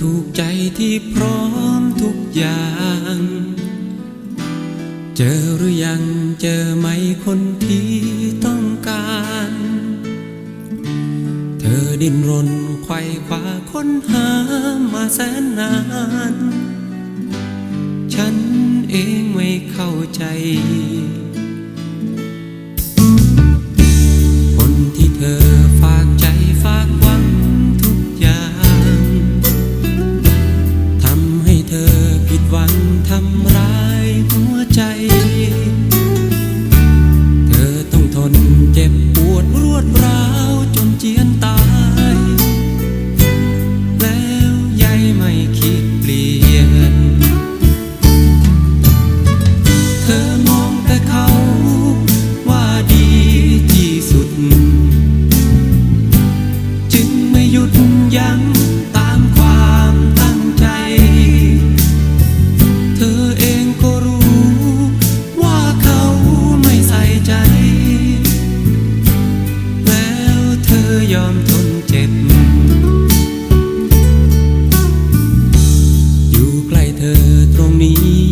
ถูกใจที่พร้อมทุกอย่าง เจอหรือยังเจอไหมคนที่ต้องการ เธอดิ้นรนไขว่คว้าค้นหามาแสนนาน ฉันเองไม่เข้าใจ จ็บ อยู่ใกล้เธอตรงนี้